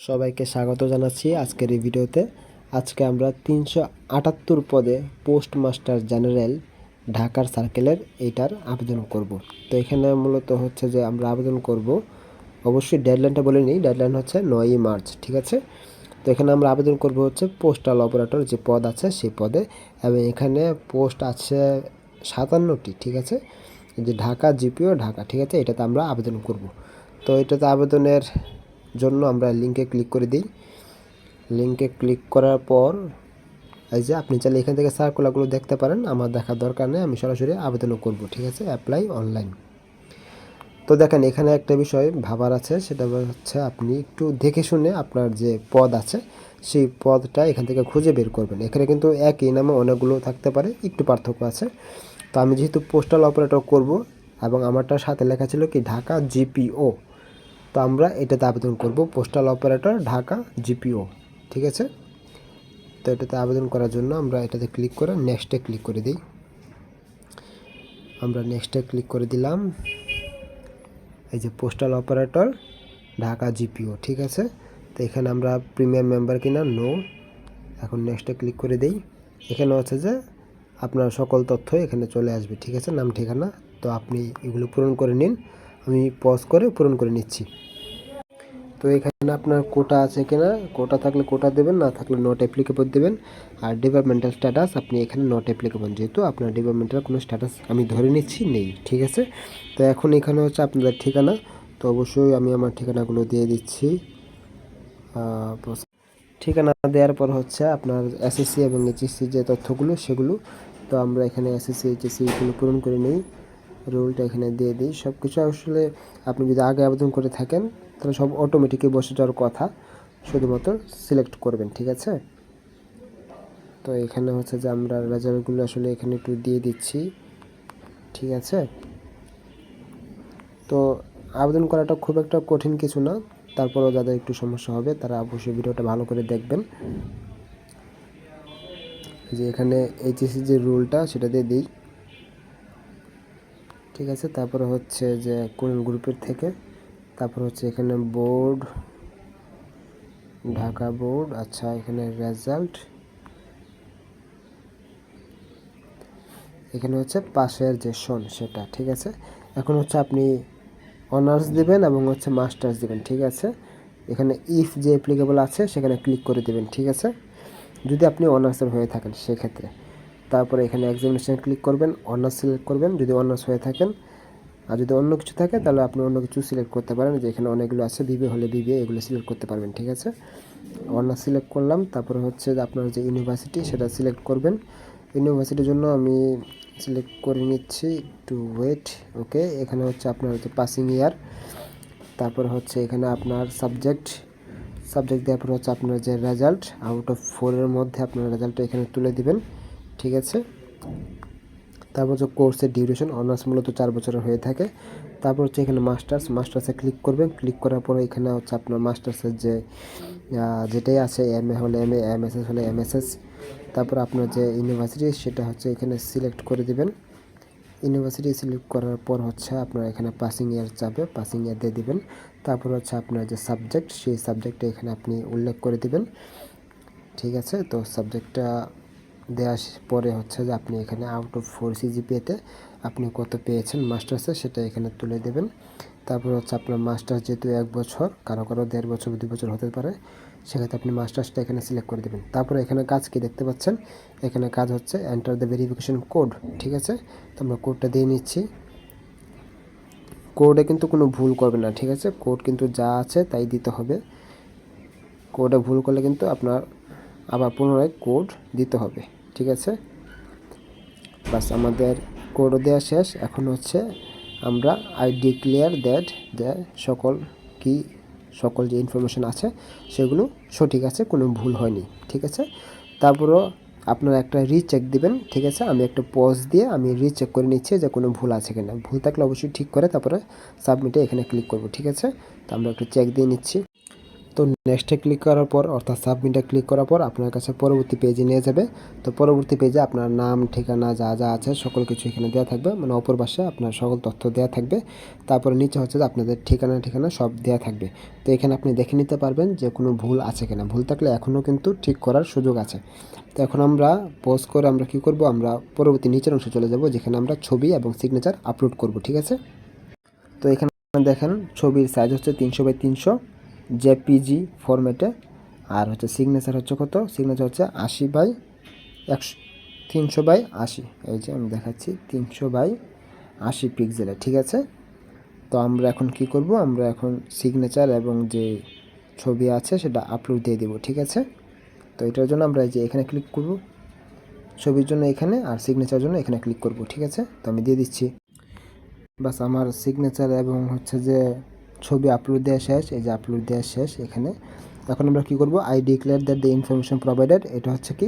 সবাইকে স্বাগত জানাচ্ছি আজকের এই ভিডিওতে। আজকে আমরা তিনশো আটাত্তর পদে পোস্ট মাস্টার জেনারেল ঢাকার সার্কেলের এইটার আবেদন করব। তো এখানে মূলত হচ্ছে যে আমরা আবেদন করব। অবশ্যই ডেডলাইনটা বলে নিই, ডেডলাইন হচ্ছে নয়ই মার্চ, ঠিক আছে? তো এখানে আমরা আবেদন করব হচ্ছে পোস্টাল অপারেটর যে পদ আছে সেই পদে, এবং এখানে পোস্ট আছে সাতান্নটি, ঠিক আছে? যে ঢাকা জিপিও, ঢাকা, ঠিক আছে? এটাতে আমরা আবেদন করব। তো এটাতে আবেদনের জন্য আমরা লিঙ্কে ক্লিক করে দিই। লিঙ্কে ক্লিক করার পর, এই যে আপনি চাইলে এখান থেকে সার্কুলারগুলো দেখতে পারেন। আমার দেখার দরকার নেই, আমি সরাসরি আবেদনও করব, ঠিক আছে? অ্যাপ্লাই অনলাইন তো দেখেন, এখানে একটা বিষয় ভাবার আছে, সেটা হচ্ছে আপনি একটু দেখে শুনে আপনার যে পদ আছে, সেই পদটা এখান থেকে খুঁজে বের করবেন। এখানে কিন্তু একই নামে অনেকগুলো থাকতে পারে, একটু পার্থক্য আছে। তো আমি যেহেতু পোস্টাল অপারেটর করব, এবং আমারটা সাথে লেখা ছিল কি, ঢাকা জিপিও তো আমরা এটাতে আবেদন করব। পোস্টাল অপারেটর ঢাকা জিপিও ঠিক আছে? তো এটাতে আবেদন করার জন্য আমরা এটাতে ক্লিক করে নেক্সটে ক্লিক করে দিই। আমরা নেক্সটে ক্লিক করে দিলাম। এই যে পোস্টাল অপারেটর ঢাকা জিপিও ঠিক আছে? তো এখানে আমরা প্রিমিয়াম মেম্বার কিনা? নো এখন নেক্সটে ক্লিক করে দিই। এখানে হচ্ছে যে আপনার সকল তথ্য এখানে চলে আসবে, ঠিক আছে? নাম, ঠিকানা, তো আপনি এগুলো পূরণ করে নিন। আমি পজ করে পূরণ করে নিচ্ছি। তো এখানে আপনার কোটা আছে কিনা? কোটা থাকলে কোটা দেবেন, না থাকলে নট অ্যাপ্লিকেবল দেবেন। আর ডিপার্টমেন্টাল স্ট্যাটাস আপনি এখানে নট অ্যাপ্লিকেবল যেহেতু আপনার ডিপার্টমেন্টাল কোনো স্ট্যাটাস আমি ধরে নিচ্ছি, নেই, ঠিক আছে? তো এখন এখানে হচ্ছে আপনাদের ঠিকানা। তো অবশ্যই আমি আমার ঠিকানাগুলো দিয়ে দিচ্ছি। ঠিকানা দেওয়ার পর হচ্ছে আপনার এসএসসি এবং এইচএসসি যে তথ্যগুলো সেগুলো, তো আমরা এখানে এসএসসি এইচএসসি এগুলো পূরণ করে নিই। রোলটা এখানে দিয়ে দিই। সব কিছু আসলে আপনি যদি আগে আবেদন করে থাকেন, তাহলে সব অটোমেটিকই বসে যাওয়ার কথা। শুধুমাত্র সিলেক্ট করবেন, ঠিক আছে? তো এখানে হচ্ছে যে আমরা রেজাল্টগুলো আসলে এখানে একটু দিয়ে দিচ্ছি, ঠিক আছে? তো আবেদন করাটা খুব একটা কঠিন কিছু না, তারপরেও যাদের একটু সমস্যা হবে, তারা অবশ্যই ভিডিওটা ভালো করে দেখবেন। যে এখানে এইচএসসি যে রুলটা সেটা দিয়ে দিই। ঠিক আছে, তারপরে হচ্ছে যে কোন গ্রুপের থেকে, তারপর হচ্ছে এখানে বোর্ড, ঢাকা বোর্ড আচ্ছা এখানে রেজাল্ট এখানে হচ্ছে পাশের যে সন সেটা, ঠিক আছে? এখন হচ্ছে আপনি অনার্স দিবেন এবং হচ্ছে মাস্টার্স দিবেন, ঠিক আছে? এখানে ইফ যে অ্যাপ্লিকেবল আছে, সেখানে ক্লিক করে দেবেন, ঠিক আছে? যদি আপনি অনার্সের হয়ে থাকেন, সেক্ষেত্রে। তারপরে এখানে এক্সামিনেশন ক্লিক করবেন অনার্স সিলেক্ট করবেন, যদি অনার্স হয়ে থাকেন। আর যদি অন্য কিছু থাকে, তাহলে আপনি অন্য কিছু সিলেক্ট করতে পারেন। যে এখানে অনেকগুলো আছে বিবিএ হলে বিবিএ এগুলো সিলেক্ট করতে পারবেন, ঠিক আছে? অনার্স সিলেক্ট করলাম, তারপরে হচ্ছে আপনার যে ইউনিভার্সিটি সেটা সিলেক্ট করবেন। ইউনিভার্সিটির জন্য আমি সিলেক্ট করে নিচ্ছি টু ওয়েট ওকে এখানে হচ্ছে আপনার হচ্ছে পাসিং ইয়ার তারপর হচ্ছে এখানে আপনার সাবজেক্ট সাবজেক্ট দেওয়ার পর হচ্ছে আপনার যে রেজাল্ট আউট অফ ফোরের মধ্যে আপনার রেজাল্টটা এখানে তুলে দিবেন। ঠিক আছে? তারপর হচ্ছে কোর্সের ডিউরেশন অনার্স মূলত চার বছরের হয়ে থাকে। তারপর হচ্ছে এখানে মাস্টার্স মাস্টার্সে ক্লিক করবেন। ক্লিক করার পরে এখানে হচ্ছে আপনার মাস্টার্সের যে যেটাই আছে এম এ হলে M A M S S হলে এম এস এস তারপর আপনার যে ইউনিভার্সিটি সেটা হচ্ছে এখানে সিলেক্ট করে দিবেন। ইউনিভার্সিটি সিলেক্ট করার পর হচ্ছে আপনার এখানে পাসিং ইয়ার যাবে পাসিং ইয়ার দিয়ে দিবেন। তারপর হচ্ছে আপনার যে সাবজেক্ট সেই সাবজেক্টটা এখানে আপনি উল্লেখ করে দিবেন। ঠিক আছে? তো সাবজেক্টটা দেওয়ার পরে হচ্ছে যে আপনি এখানে আউট অফ ফোর সিজিপিএতে আপনি কত পেয়েছেন মাস্টার্সে সেটা এখানে তুলে দেবেন। তারপর হচ্ছে আপনার মাস্টার্স যেহেতু এক বছর, কারও কারও দেড় বছর দুই বছর হতে পারে, সেক্ষেত্রে আপনি মাস্টার্সটা এখানে সিলেক্ট করে দেবেন। তারপরে এখানে কাজ কি দেখতে পাচ্ছেন? এখানে কাজ হচ্ছে এন্টার দ্য ভেরিফিকেশন কোড ঠিক আছে? তো আমরা কোডটা দিয়ে নিচ্ছি। কোডে কিন্তু কোনো ভুল করবে না, ঠিক আছে? কোড কিন্তু যা আছে তাই দিতে হবে। কোডে ভুল করলে কিন্তু আপনার আবার পুনরায় কোড দিতে হবে। ঠিক আছে? বাস আমাদের কোডও দেওয়া শেষ। এখন হচ্ছে আমরা আই ডিক্লেয়ার দ্যাট যে সকল কি, সকল যে ইনফরমেশন আছে, সেগুলো সঠিক আছে, কোনো ভুল হয়নি, ঠিক আছে? তারপরও আপনারা একটা রিচেক দিবেন, ঠিক আছে? আমি একটা পজ দিয়ে আমি রিচেক করে নিচ্ছি যে কোনো ভুল আছে কিনা। ভুল থাকলে অবশ্যই ঠিক করে তারপরে সাবমিটে এখানে ক্লিক করব, ঠিক আছে? তো আমরা একটু চেক দিয়ে নিচ্ছি। তো নেক্সটে ক্লিক করার পর, অর্থাৎ সাবমিটে ক্লিক করার পর, আপনার কাছে পরবর্তী পেজে নিয়ে যাবে। তো পরবর্তী পেজে আপনার নাম, ঠিকানা, যা যা আছে, সকল কিছু এখানে দেওয়া থাকবে। মানে অপর পাশে আপনার সকল তথ্য দেওয়া থাকবে। তারপরে নিচে হচ্ছে যে আপনাদের ঠিকানা ঠিকানা সব দেওয়া থাকবে। তো এখানে আপনি দেখে নিতে পারবেন যে কোনো ভুল আছে কিনা। ভুল থাকলে এখনও কিন্তু ঠিক করার সুযোগ আছে। তো এখন আমরা পোজ করে আমরা কি করব? আমরা পরবর্তী নিচের অংশে চলে যাব, যেখানে আমরা ছবি এবং সিগনেচার আপলোড করব, ঠিক আছে? তো এখানে দেখেন, ছবির সাইজ হচ্ছে তিনশো বাই তিনশো। জেপিজি ফরম্যাটে আর হচ্ছে সিগনেচার হচ্ছে কত? সিগনেচার হচ্ছে আশি বাই একশো, তিনশো বাই আশি। এই যে আমি দেখাচ্ছি, তিনশো বাই আশি পিক্সেলে ঠিক আছে? তো আমরা এখন কি করব? আমরা এখন সিগনেচার এবং যে ছবি আছে সেটা আপলোড দিয়ে দেবো, ঠিক আছে? তো এটার জন্য আমরা এই যে এখানে ক্লিক করব। ছবির জন্য এখানে আর সিগনেচার জন্য এখানে ক্লিক করব, ঠিক আছে? তো আমি দিয়ে দিচ্ছি। বাস আমার সিগনেচার এবং হচ্ছে যে ছবি আপলোড দেওয়া শেষ, এই যে আপলোড দেওয়া শেষ এখানে। এখন আমরা কি করব? I declare that the information provided এটা হচ্ছে কি?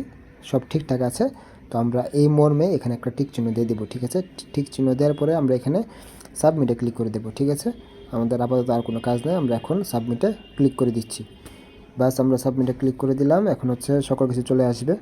সব ঠিকঠাক আছে। তো আমরা এই মর্মে এখানে একটা টিক চিহ্ন দিয়ে দেবো, ঠিক আছে? ঠিক চিহ্ন দেওয়ার পরে আমরা এখানে সাবমিটে ক্লিক করে দেবো, ঠিক আছে? আমাদের আপাতত আর কোনো কাজ নেই, আমরা এখন সাবমিটে ক্লিক করে দিচ্ছি। বাস আমরা সাবমিটে ক্লিক করে দিলাম, এখন হচ্ছে সকল কিছু চলে আসবে।